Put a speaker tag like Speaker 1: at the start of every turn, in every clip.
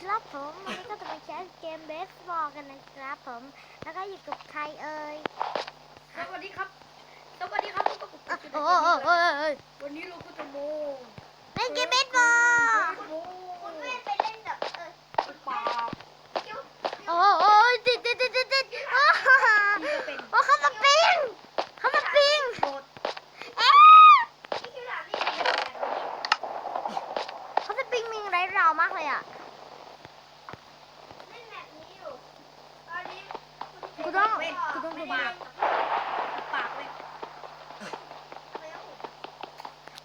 Speaker 1: ครับผมวันนี้ก็จะไปแคสเกมเบสบอลกันนะครับผม แล้วก็อยู่กับใครเอ่ย
Speaker 2: สวัสดีครับสวัสดีครับพบกับผมก็
Speaker 1: โอ้โอ้โอ้โอ้ย
Speaker 2: วันนี้เราก็จะโม
Speaker 1: เล่นเกมเบสบอล
Speaker 2: โม
Speaker 3: คุณแม่ไปเล่นแบบเออ
Speaker 2: ปาก
Speaker 3: คิ้ว
Speaker 1: โอ้โอ้ยติดติดติดติดติดโอ้โห
Speaker 2: ที่จะเป็น
Speaker 1: โอ้เขามาปิงเขามาปิง
Speaker 2: โบด
Speaker 1: เอ๊ะ
Speaker 3: พี่คิ้วถามนี่เป็นแบบนี้
Speaker 1: เขาจะปิงมิงไรเรามากเลยอะ
Speaker 3: เล่นแบบนี้อยู่ตอนนี้
Speaker 1: กูต้อง
Speaker 3: เว้น
Speaker 1: กูต้องดู
Speaker 3: ไม่
Speaker 1: บ้า
Speaker 3: ได้
Speaker 1: ง
Speaker 2: ปากเว้ย
Speaker 3: ไม่ต้อง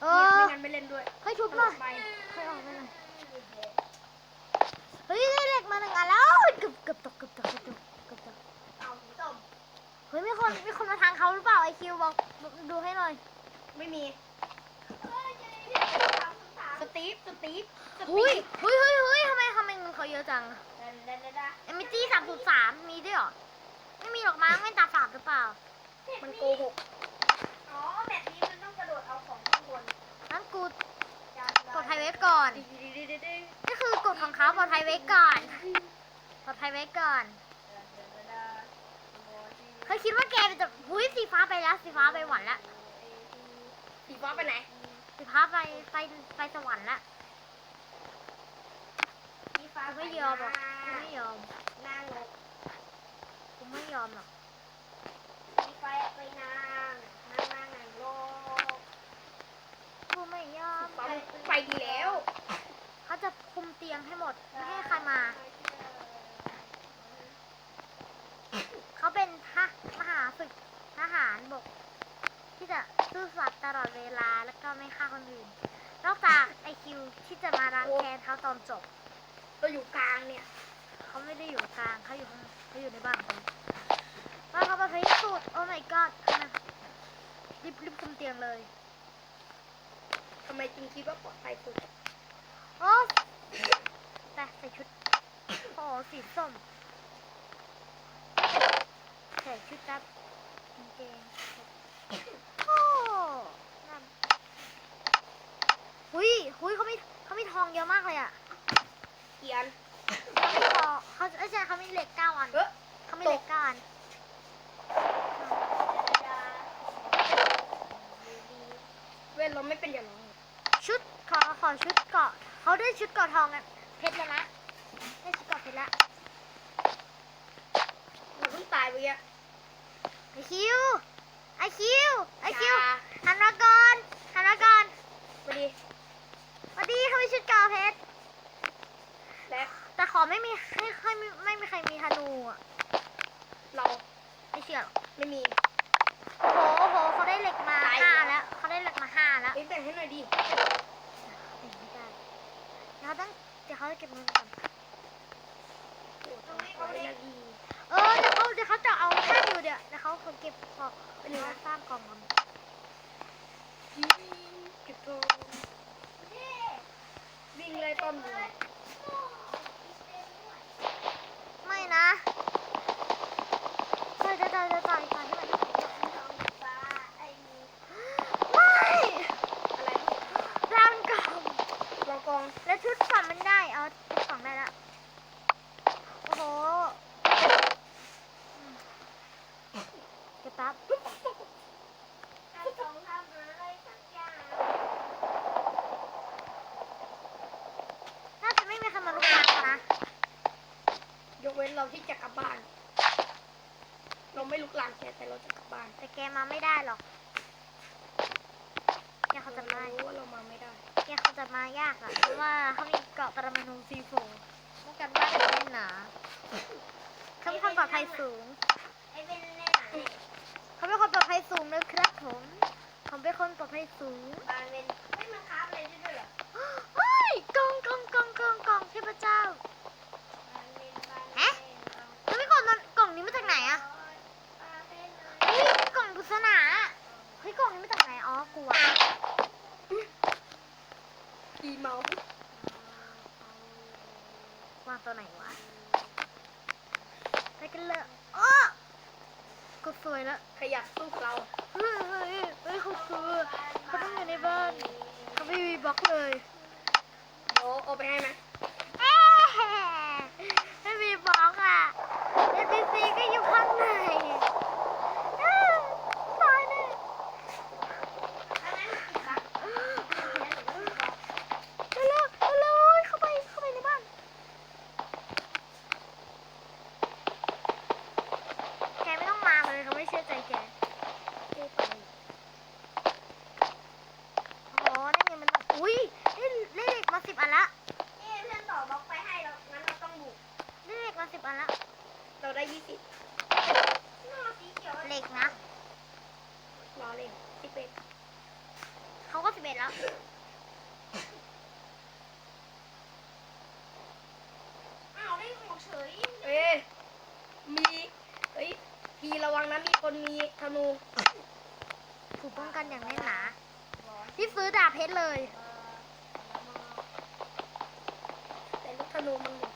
Speaker 1: เอ
Speaker 2: ไม่
Speaker 1: อ
Speaker 2: งั้นไม่เล่น ด้วย
Speaker 1: ให้ชุบหน่อย
Speaker 2: ไป
Speaker 1: ให้ออกไปหน่อยเฮ้ยได้เหล็กมาหนึ่งอันแล้วเกือบเกือบตกเกือบตกเกือบตกเกือบตก
Speaker 3: เอาสีส้ม
Speaker 1: เฮ้ยมีคนมีคนมาทางเขาหรือเปล่าไอคิวบอกดูให้หน่อย
Speaker 2: ไม่มี
Speaker 3: เฮ้ยเจนี่พี่ถามคำถาม
Speaker 2: สตีฟสตีฟส
Speaker 1: เฮ้
Speaker 2: ตี
Speaker 1: ย
Speaker 2: ฟ
Speaker 1: เฮ้ยเฮ้ยเฮ้ยทำไมทำไมเงินเขาเยอะจัง
Speaker 3: เดินเดินเดินเดิน
Speaker 1: เอ็มจีสามศูนย์สามมีด้วยเหรอไม่มีหรอกมั้งไม่ตาฝาดหรือเปล่า
Speaker 2: มันโกหก
Speaker 3: อ๋อแบบนี้มันต้องกระโดดเอาของข้างบน
Speaker 1: นั้นกู
Speaker 3: จาน
Speaker 1: กดไทยไว้ก่อน
Speaker 2: ดีดีดีดีดี
Speaker 1: นี่คือกฎของเขาปลอดภัยไว้ก่อนปลอดภัยไว้ก่อน
Speaker 3: เดินเดินเดินเดินโมจิ
Speaker 1: เคยคิดว่าแกจะหุ้ยสีฟ้าไปแล้วสีฟ้าไปหวันละ
Speaker 2: สีฟ้าไปไหน
Speaker 1: สีฟ้าไปไปไปสวรรค์ละ
Speaker 3: พี่ฟ้า
Speaker 1: กูไม่ยอมหรอกกูไม่ยอม
Speaker 3: นางลก
Speaker 1: กูไม่ยอมหรอก
Speaker 3: พี่ฟ้าไปนางนางนางนางโลก
Speaker 1: กูไม่ยอม
Speaker 2: ฟ้าไปดีแล้ว
Speaker 1: เขาจะคุมเตียงให้หมด ไม่ให้ใครมา เขาเป็นทหมหาฝึกทหารบก ที่จะซื่อสัตย์ตลอดเวลาแล้วก็ไม่ฆ่าคนอื่น นอกจากไอคิวที่จะมาล้างแค้นเขาตอนจบ
Speaker 2: เราอยู่กลางเนี่ย
Speaker 1: เขาไม่ได้อยู่กลางเขาอยู่ข้างเขาอยู่ในบ้านเขาบ้านเขาประเภทที่สุดโอ้ my god นะรีบรีบคุมเตียงเลย
Speaker 2: ทำไมจริงคิดว่าปลอดภัยสุด
Speaker 1: โอ้แต่ใส่ชุดโอ้สีส้มใส่ชุดแบบกางเกงโอ้นั่นหุยหุยเขามีเขามีทองเยอะมากเลยอะ
Speaker 2: เกียน
Speaker 1: เขามีทองเขาไม่ใช่เขามีเหล็กเก้าอัน
Speaker 2: เออ
Speaker 1: เขามีเหล็กเก้าอัน
Speaker 2: เว้นเราไม่เป็นอย่างนั้น
Speaker 1: ชุดขอขอชุดเกาะเขาได้ ชุดเกาะทองกันเพชรเลยนะได้ชุดเกาะเพชรละ
Speaker 2: เราเพิ่งตายไปอะ
Speaker 1: ไอคิวไอคิวไอคิว
Speaker 2: อย่า
Speaker 1: หันมาก่อนหันมาก่อน
Speaker 2: ไปดี
Speaker 1: สวัสดีเขามีชุดเกาะเพชร
Speaker 2: และ
Speaker 1: แต่ขอไม่มีไม่ค่อยมีไม่มีใครมีธนูอะ
Speaker 2: เรา
Speaker 1: ไม่เชื่อหรอก
Speaker 2: ไม่มี
Speaker 1: โอ้โหโอ้โหเขาได้เหล็กมา
Speaker 2: ตาย
Speaker 1: ห้าแล้วเขาได้เหล็กมาห้าแล้ว
Speaker 2: เอ้ยแต่งให้หน่อยดิ
Speaker 1: ไม่ได้เดี๋ยวเขาต้อง เขาจะเก็บเงินก่อนเออเดี๋ยวเขาเดี๋ยวเขาจะเอาท่างอยู่เดี๋ยวเดี๋ยวเขาคนเก็บของเป็นเนื้อสร้างกล่องกัน
Speaker 2: เก็บตัววิ่งไล่ต้นหนึ่
Speaker 1: ไม่นะเฮ้ยจะต่อยจะต่อยก่อนที่มันจะไม่
Speaker 2: อะไร
Speaker 1: ร่างกล่อง
Speaker 2: ลองกอง
Speaker 1: แล้วชุดฝั่งมันได้เอาชุดฝั่งได้ละโอ้โหอืมเก็บแป๊บน่าจะไม่มีใครมาลุกล้างเขานะ
Speaker 2: ยกเว้นเรา ที่จะกลับบ้าน เราไม่ลุกลามแกแต่เราจะกลับบ้าน
Speaker 1: แต่แกมาไม่ได้หรอกแกเขาจะมา
Speaker 2: รู้ว่าเรามาไม่ได้
Speaker 1: แกเขาจะมายากอะเพราะว่าเขามีเกาะปรมาณูซีโฟป้องกันบ้านแน่นหนาเขามีความปลอดภัยสูงเขาเป็นคนปลอดภัยสูงนะครับผมผมเป็นคนปลอดภัยสูงเฮ้ยกองกองกองกองกองเทพเจ้าแล้วไม่กล่องนั้นกล่องนี้มาจากไหนอะเฮ้ยกล่องปริ ศนาเฮ้ยกล่องนี้มาจากไหนอ๋อกลัว
Speaker 2: อีเมาส์
Speaker 1: วางตัวไหนวะไปกันเลยอ้อก็สวยแล้ว
Speaker 2: ขยับสู้เรา
Speaker 1: เฮ้ยเฮ้ยเฮ้ยเขาคือเขาต้องอยู่ในบ้านเขาไม่มีบล็อกเลย
Speaker 2: โอ้เอาไปให้ไหม
Speaker 1: เอ๊ะ อันแล้ว
Speaker 2: เราได้ยี่สิบ
Speaker 3: หน้าสีเขียว
Speaker 1: เหล็กนะ
Speaker 2: รอเล่นสิบเอ็ด
Speaker 1: เขาก็สิบเอ็ดแล้ว
Speaker 3: อ้าวได้ของเฉย
Speaker 2: เอ้ยมีเอ้ย พีระวังนะมีคนมีธนู
Speaker 1: ถูกป้องกันอย่างแน่นหนาพี่ซื้อดาบเพชรเลย
Speaker 2: แต่ลูกธนูมันหมด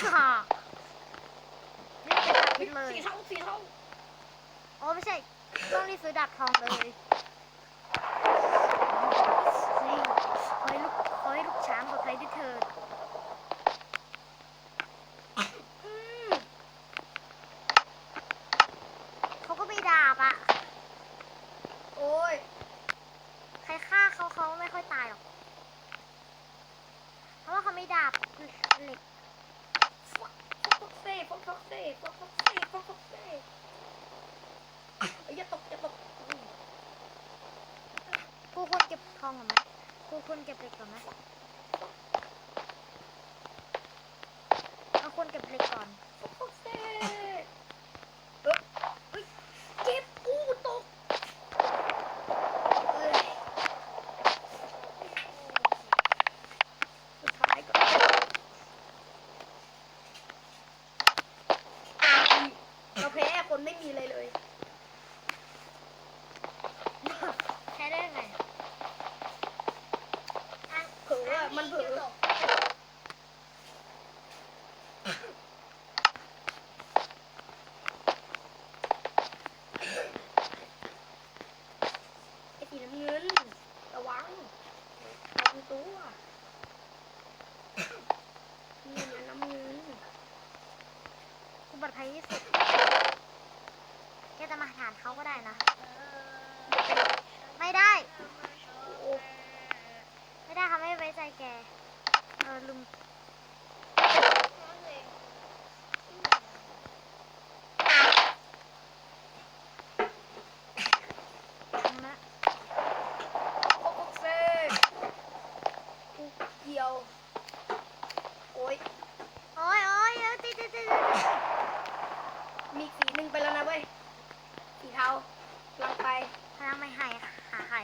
Speaker 1: ค่ะนี่เป็นดาบเพชรเลย
Speaker 2: สีเท่าสีเท่า
Speaker 1: โอ้ไม่ใช่ต้องรีบซื้อดาบทองเลยนี่ขอให้ลูกขอให้ลูกช้างปลอดภัยด้วยเถิดอืมเขาก็มีดาบอะ
Speaker 2: โอ้ย
Speaker 1: ใครฆ่าเขาเขาไม่ค่อยตายหรอก เพราะว่าเขาไม่ ดาบเหล็ก
Speaker 2: ฟอกฟอกเซ่ฟอกฟกเซ่ฟอกฟกเซ่ฟอกฟกเซ่เอ้ยอย่าตกอย่าตก
Speaker 1: กูควรเก็บทองก่อนไหมกูควรเก็บเหล็กก่อนไหมเอาควรเก็บเหล็กก่อน
Speaker 2: ฟอกฟกเซ่เออเฮ้ยเจ็บอู้ตกเอ้ยสุดท้ายก็เราแพ้คนไม่มีเลยเลย
Speaker 1: ใช้ได้ยังไง
Speaker 2: เผล ออะมันเผลอไอ้สีน้ำเงิน ระวังระวังตัวนี่นะน้ำเงิน
Speaker 1: กูปลอดภัยที่สุดแกจะมาหารเขาก็ได้นะ ไม่ได้ ไม่ได้ค่ะไม่ไว้ใจแก เออลุงทำละ
Speaker 2: โคกเซ่กูเกี่ยว โอ้ย
Speaker 1: โอ้ยโอ้ยเอ้ยติดติดติดติด
Speaker 2: มีอีกสีหนึ่งไปแล้วนะเว้ย สีเทากำลังไป
Speaker 1: พลังไม่ให้หาใคร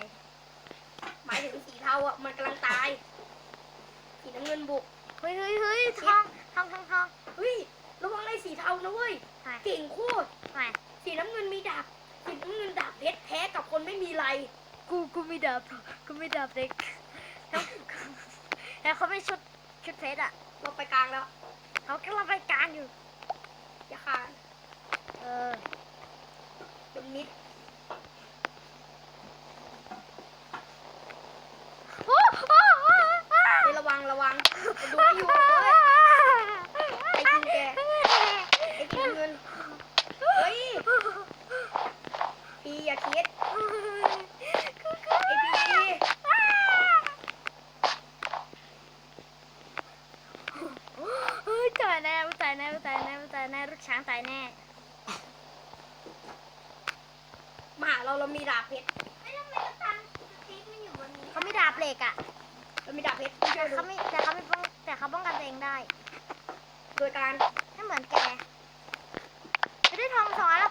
Speaker 2: หมายถึงสีเทาอะ มันกำลังตาย สีน้ำเงินบุก
Speaker 1: เฮ้ยเฮ้ยเฮ้ยทองทองทองทอง
Speaker 2: เฮ้ย ระวังไอ้สีเทา นะเว้ย
Speaker 1: ไหน
Speaker 2: เก่งโคตร
Speaker 1: ไหน
Speaker 2: สีน้ำเงินมีดาบสีน้ำเงินดาบเพชรแพ้กับคนไม่มีไร
Speaker 1: กูกูมีดาบกูมีดาบเด็กแล้วแล้วเขาไม่ชุดชุดเพชรอะ
Speaker 2: เราไปกลางแล้ว
Speaker 1: เขากำลังไปกลารอยู่
Speaker 2: อย่าคาน
Speaker 1: เออ
Speaker 2: บนมิด
Speaker 1: โอ้โอ้โอ้โอ้
Speaker 2: เฮ้ยระวังระวังไปดูให้อยู่เฮ้ย ไอ้ยิงแก ไอ้สีน้ำเงิน เฮ้ย พีอย่าคิด ไอ้พี
Speaker 1: เฮ้ยตายแน่ตายแน่ตายแน่ตายแน่ลูกช้างตายแน่
Speaker 2: มาหาเราเรามีดาบเพชร
Speaker 3: ไม่ต้องไปกระตังติ๊กมันอยู่บนนี้
Speaker 1: เขาไม่ดาบเหล็กอะ
Speaker 2: เรามีดาบเพชร
Speaker 1: แต่เขาไม่แต่เขาไม่ป้องแต่เขาป้องกันตัวเองได้
Speaker 2: โดยการ
Speaker 1: ไม่เหมือนแกไม่ได้ทองสอนแล้ว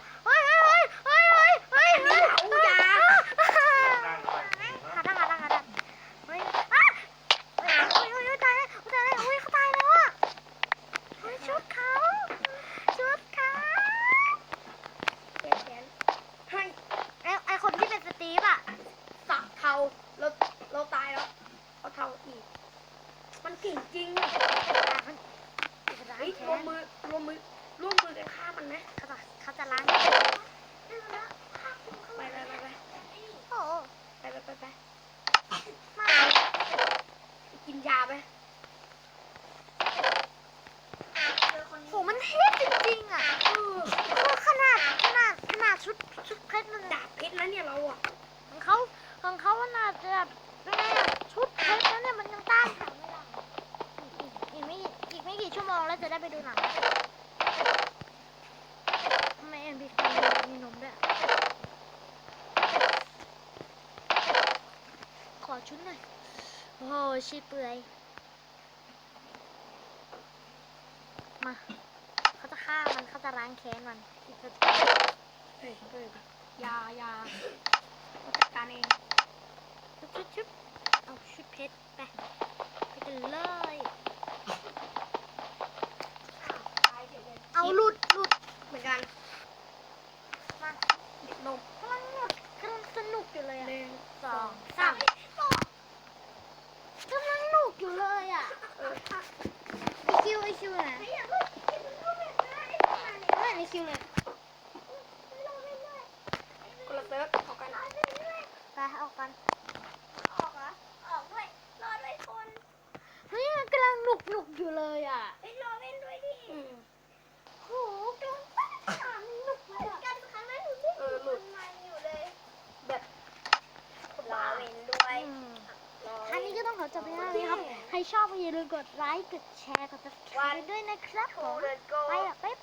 Speaker 1: ช
Speaker 2: รนั่
Speaker 1: นดาบเพชร
Speaker 2: แล้วเนี่ยเราอะ
Speaker 1: ของเขาของเขาว่าน่าจะแบบชุดเพชรแล้วเนี่ยมันยังต้านหนังไม่ได้อีกไม่อีกไม่กี่ชั่วโมงแล้วจะได้ไปดูหนังทำไมเอ็มบีมีนมด้วยขอชุดหน่อยโอ้โหชีเปื่อยมาเขาจะฆ่ามันเขาจะล้างแค้นมัน
Speaker 3: เฮ้ย ยายาราจัดการเอง
Speaker 1: ชุบชุบชุบเอาชุดเพชรไปไปกันเลย
Speaker 2: เอา
Speaker 1: หลุดหลุด
Speaker 3: เหมือนกัน
Speaker 1: ลืมก
Speaker 3: ด
Speaker 1: ไลค์
Speaker 3: ก
Speaker 2: ดแชร์ กดติด
Speaker 1: ตามด้วยนะครับผมไปละบ๊า